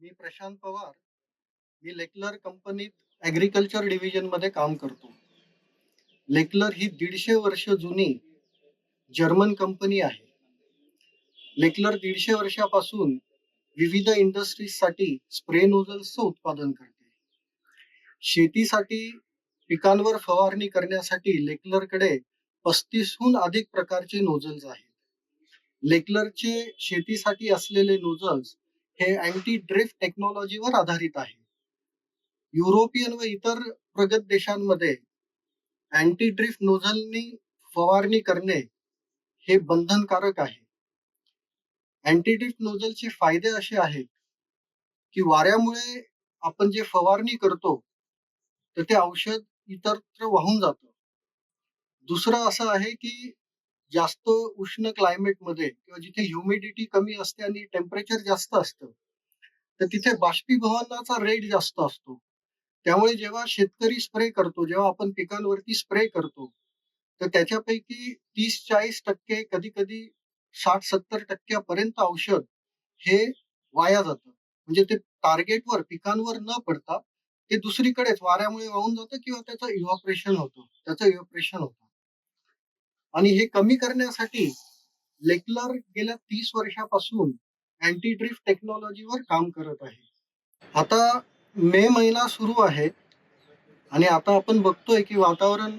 मी प्रशांत पवार. मी लेक्लर कंपनीत ॲग्रिकल्चर डिव्हिजनमध्ये काम करतो. लेकलर ही दीडशे वर्ष जुनी जर्मन कंपनी आहे. लेक्लर दीडशे वर्षापासून विविध इंडस्ट्रीजसाठी स्प्रे नोझल्सचं उत्पादन करते. शेतीसाठी पिकांवर फवारणी करण्यासाठी लेकलरकडे पस्तीसहून अधिक प्रकारचे नोझल्स आहेत. लेक्लरचे शेतीसाठी असलेले नोझल्स हे अँटी ड्रिफ्ट टेक्नॉलॉजीवर आधारित आहे. युरोपियन व इतर प्रगत देशांमध्ये अँटी ड्रिफ्ट नोझलनी फवारणी करणे हे बंधनकारक आहे. अँटी ड्रिफ्ट नोझलचे फायदे असे आहेत की वाऱ्यामुळे आपण जे फवारणी करतो तर ते औषध इतरत्र वाहून जातं. दुसरं असं आहे की जास्त उष्ण क्लायमेटमध्ये किंवा जिथे ह्युमिडिटी कमी असते आणि टेम्परेचर जास्त असतं तर तिथे बाष्पीभवनाचा रेट जास्त असतो. त्यामुळे जेव्हा शेतकरी स्प्रे करतो जेव्हा आपण पिकांवरती स्प्रे करतो तर त्याच्यापैकी तीस चाळीस टक्के कधी कधी साठ सत्तर टक्क्यापर्यंत औषध हे वाया जातं. म्हणजे ते टार्गेटवर पिकांवर न पडता ते दुसरीकडेच वाऱ्यामुळे वाहून जातं किंवा त्याचं इव्हॉपरेशन होतं त्याचं इव्हॉपरेशन होतं. आणि हे कमी करण्यासाठी लेक्लर गेल्या तीस वर्षापासून अँटी ड्रिफ्ट टेक्नॉलॉजीवर काम करत आहे. आता मे महिना सुरू आहे आणि आता आपण बघतोय की वातावरण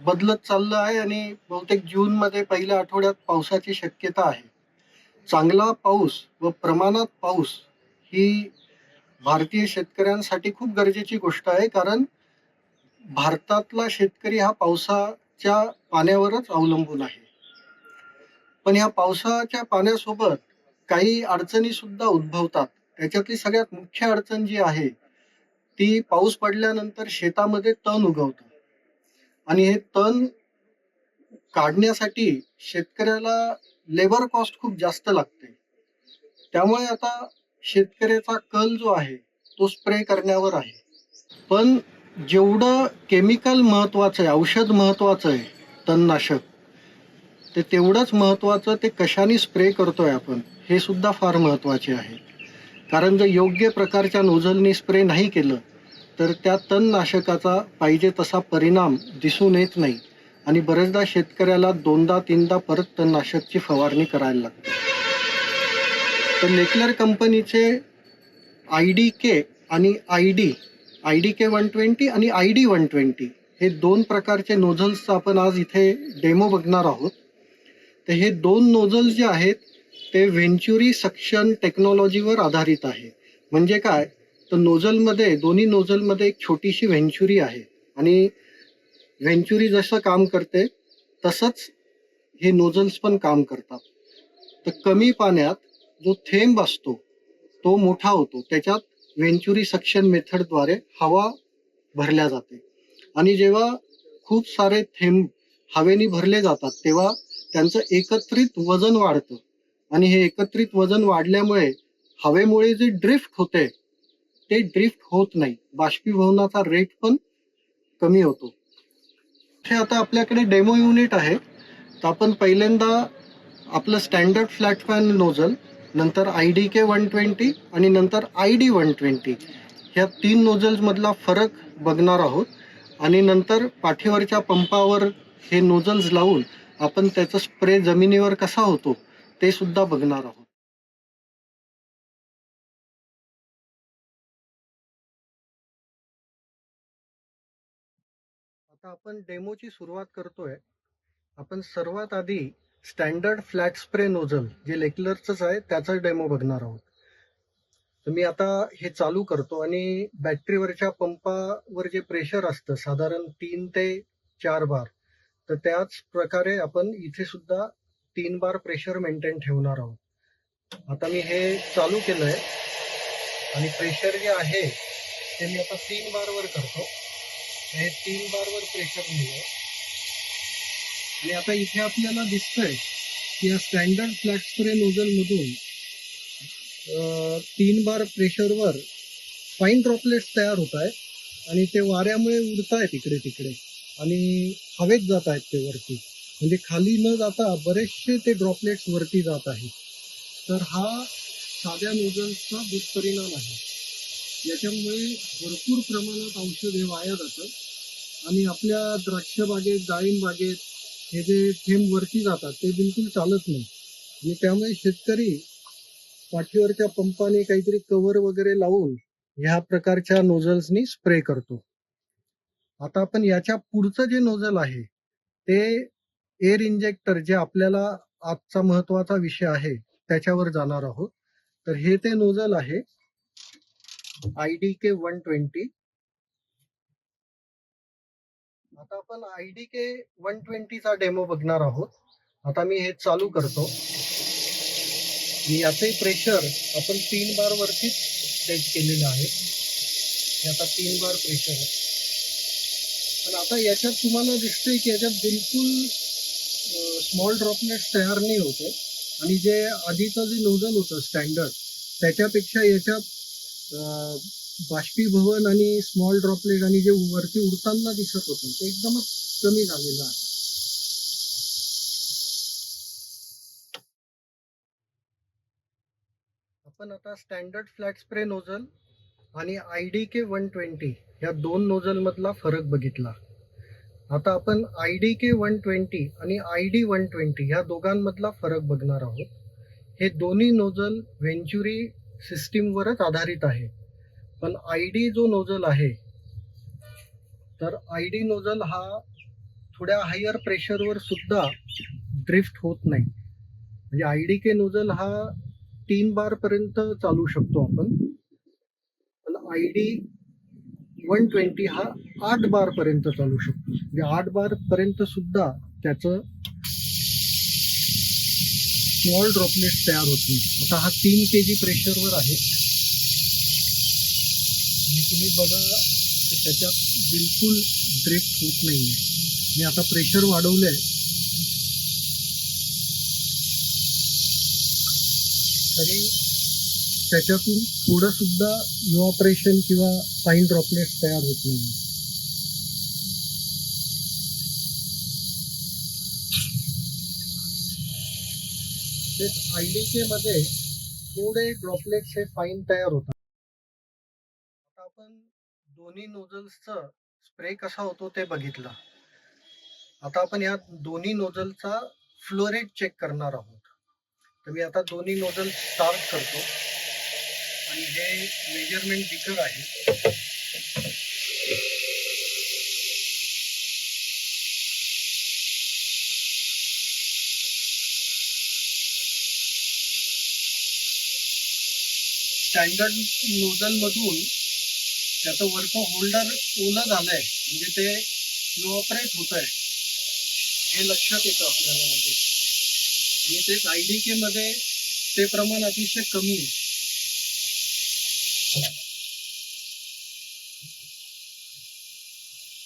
बदलत चाललं आहे आणि बहुतेक जून मध्ये पहिल्या आठवड्यात पावसाची शक्यता आहे. चांगला पाऊस व प्रमाणात पाऊस ही भारतीय शेतकऱ्यांसाठी खूप गरजेची गोष्ट आहे कारण भारतातला शेतकरी हा पावसा पावसाच्या पाण्यावरच अवलंबून आहे. पण या पावसाच्या पाण्यासोबत काही अडचणी सुद्धा उद्भवतात. त्याच्यातली सगळ्यात मुख्य अडचण जी आहे ती पाऊस पडल्यानंतर शेतामध्ये तण उगवतं. आणि हे तण काढण्यासाठी शेतकऱ्याला लेबर कॉस्ट खूप जास्त लागते. त्यामुळे आता शेतकऱ्याचा कल जो आहे तो स्प्रे करण्यावर आहे. पण जेवढं केमिकल महत्वाचं आहे औषध महत्वाचं आहे तणनाशक ते तेवढंच महत्वाचं ते कशाने स्प्रे करतोय आपण हे सुद्धा फार महत्त्वाचे आहे. कारण जर योग्य प्रकारच्या नोझलनी स्प्रे नाही केलं तर त्या तणनाशकाचा पाहिजे तसा परिणाम दिसून येत नाही. आणि बरेचदा शेतकऱ्याला दोनदा तीनदा परत तणनाशकची फवारणी करायला लागते. तर लेकलर कंपनीचे आय डी के आणि I D I D K one twenty आणि आय डी वन ट्वेंटी. हे दोन प्रकारचे नोझल्स आपण आज इथे डेमो बघणार आहोत. तर हे दोन नोझल्स जे आहेत ते व्हेंच्युरी सक्शन टेक्नॉलॉजीवर आधारित आहे. म्हणजे काय? तर नोझलमध्ये दोन्ही नोझलमध्ये एक छोटीशी व्हेंच्युरी आहे. आणि व्हेंच्युरी जसं काम करते तसंच हे नोझल्स पण काम करतात. तर कमी पाण्यात जो थेंब असतो तो मोठा होतो. त्याच्यात वेंचुरी सक्शन मेथडद्वारे हवा भरल्या जाते. आणि जेव्हा खूप सारे थेंब हवेने भरले जातात तेव्हा त्यांचं एकत्रित वजन वाढतं. आणि हे एकत्रित वजन वाढल्यामुळे हवेमुळे जे ड्रिफ्ट होते ते ड्रिफ्ट होत नाही. बाष्पीभवनाचा रेट पण कमी होतो. हे आता आपल्याकडे डेमो युनिट आहे. तर आपण पहिल्यांदा आपलं स्टँडर्ड फ्लॅट फॅन नोझल नंतर I D K one twenty आणि नंतर आय डी वन ट्वेंटी ह्या तीन नोझल्समधला फरक बघणार आहोत. आणि नंतर पाठीवरच्या पंपावर हे नोझल्स लावून आपण त्याचा स्प्रे जमिनीवर कसा होतो ते सुद्धा बघणार आहोत. आता आपण डेमोची सुरुवात करतोय. आपण सर्वात आधी स्टँडर्ड फ्लॅट स्प्रे नोझल जे लेक्लरच आहे त्याचा डेमो बघणार आहोत. तर मी आता हे चालू करतो आणि बॅटरीवरच्या पंपावर जे प्रेशर असतं साधारण तीन ते चार बार तर त्याच प्रकारे आपण इथे सुद्धा तीन बार प्रेशर मेंटेन ठेवणार आहोत. आता मी हे चालू केलंय आणि प्रेशर जे आहे ते मी आता तीन बारवर करतो. हे तीन बारवर प्रेशर लिहिलंय आणि आता इथे आपल्याला दिसतंय की या स्टँडर्ड फ्लॅट स्प्रे नोझल मधून तीन बार प्रेशरवर फाईन ड्रॉपलेट्स तयार होत आहेत आणि ते वाऱ्यामुळे उडत आहेत इकडे तिकडे आणि हवेत जात आहेत ते वरती. म्हणजे खाली न जाता बरेचसे ते ड्रॉपलेट्स वरती जात आहेत. तर हा साध्या नोझल्सचा दुष्परिणाम आहे. याच्यामुळे भरपूर प्रमाणात औषध हे वाया जातं आणि आपल्या द्राक्ष बागेत डाळिंब बागेत हे जे थेंब वरती जातात ते बिलकुल चालत नाही. आणि त्यामुळे शेतकरी पाठीवरच्या पंपाने काहीतरी कव्हर वगैरे लावून ह्या प्रकारच्या नोझल्सनी स्प्रे करतो. आता आपण याच्या पुढचं जे नोझल आहे ते एअर इंजेक्टर जे आपल्याला आजचा महत्त्वाचा विषय आहे त्याच्यावर जाणार आहोत. तर हे ते नोझल आहे. I D K one twenty. आता आपण आय डी के वन ट्वेंटीचा डेमो बघणार आहोत. आता मी हे चालू करतो. मी याचे प्रेशर आपण तीन बार वरतीच सेट केलेलं आहे. आता तीन बार प्रेशर आहे. पण आता याच्यात तुम्हाला दिसतंय की याच्यात बिलकुल स्मॉल ड्रॉपलेट्स तयार नाही होते आणि जे आधीचं जे नोझल होतं स्टँडर्ड त्याच्यापेक्षा याच्यात बाष्पीभवन आणि स्मॉल ड्रॉपलेट आणि जे वरती उडताना दिसत होतं ते एकदमच कमी झालेलं आहे. आपण आता स्टँडर्ड फ्लॅट स्प्रे नोझल आणि I D K one twenty या दोन नोझल मधला फरक बघितला. आता आपण I D K one twenty आणि आय डी वन ट्वेंटी ह्या दोघांमधला फरक बघणार आहोत. हे दोन्ही नोझल व्हेंच्युरी सिस्टीमवरच आधारित आहे. पण आय डी जो नोझल आहे तर आय डी नोझल हा थोड्या हायर प्रेशरवर सुद्धा ड्रिफ्ट होत नाही. म्हणजे आय डी के नोझल हा तीन बार पर्यंत चालू शकतो आपण. पण आय डी वन ट्वेंटी हा आठ बार पर्यंत चालू शकतो. म्हणजे आठ बार पर्यंत सुद्धा त्याचं स्मॉल ड्रॉपलेट तयार होत नाही. आता हा तीन के जी प्रेशरवर आहे. तुम्ही बघा तर त्याच्यात बिलकुल ब्रेक होत नाहीये. मी आता प्रेशर वाढवलंय. तरी त्याच्यातून थोडं सुद्धा इव्हॉपरेशन किंवा फाईन ड्रॉपलेट्स तयार होत नाही तेच आय डी के मध्ये थोडे ड्रॉपलेट्स हे फाईन तयार होतात. दोन्ही नोझल्सचं स्प्रे कसा होतो ते बघितलं. आता आपण या दोन्ही नोझलचा फ्लो रेट चेक करणार आहोत. तर मी आता दोन्ही नोझल स्टार्ट करतो. आणि हे मेजरमेंट बिकर आहे. स्टँडर्ड नोझल मधून त्याचं वरचं होल्डर ओलं झालंय. म्हणजे ते इव्हॉपरेट होत आहे हे लक्षात येतं आपल्याला लगेच. आणि तेच आय डी के मध्ये ते प्रमाण अतिशय कमी आहे.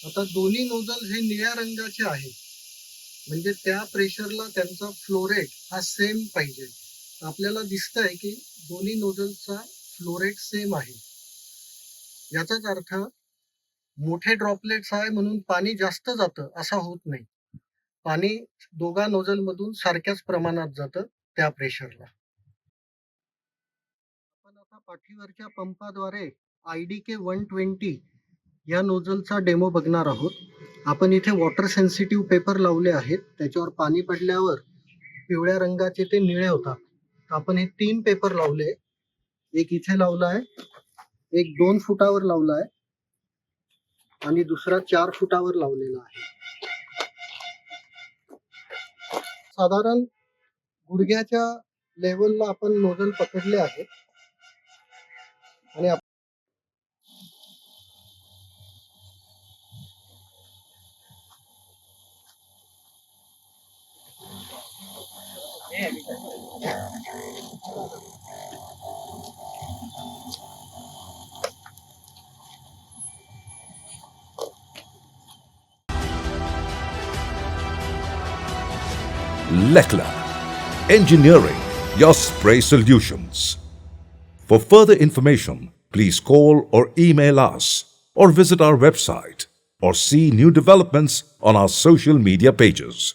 आता दोन्ही नोझल हे निळ्या रंगाचे आहेत. म्हणजे त्या प्रेशरला त्यांचा फ्लोरेट हा सेम पाहिजे. आपल्याला दिसत आहे की दोन्ही नोझलचा फ्लोरेट सेम आहे. याचाच अर्थ मोठे ड्रॉपलेट्स आहे म्हणून पाणी जास्त जातं असा होत नाही. पाणी दोघा नोझल मधून सारख्याच प्रमाणात जातं त्या प्रेशरला आपण आता पाठीवरच्या पंपाद्वारे I D K one twenty या नोजलचा डेमो बघणार आहोत. आपण इथे वॉटर सेन्सिटिव्ह पेपर लावले आहेत. त्याच्यावर पाणी पडल्यावर पिवळ्या रंगाचे ते निळे होतात. आपण हे तीन पेपर लावले. एक इथे लावला आहे. एक दोन फुटावर लावला आहे. आणि दुसरा चार फुटावर लावलेला आहे. साधारण गुडघ्याच्या लेवलला आपण नोजल पकडले आहे. आणि आप- Lekla. Engineering your spray solutions. For further information, please call or email us or visit our website or see new developments on our social media pages.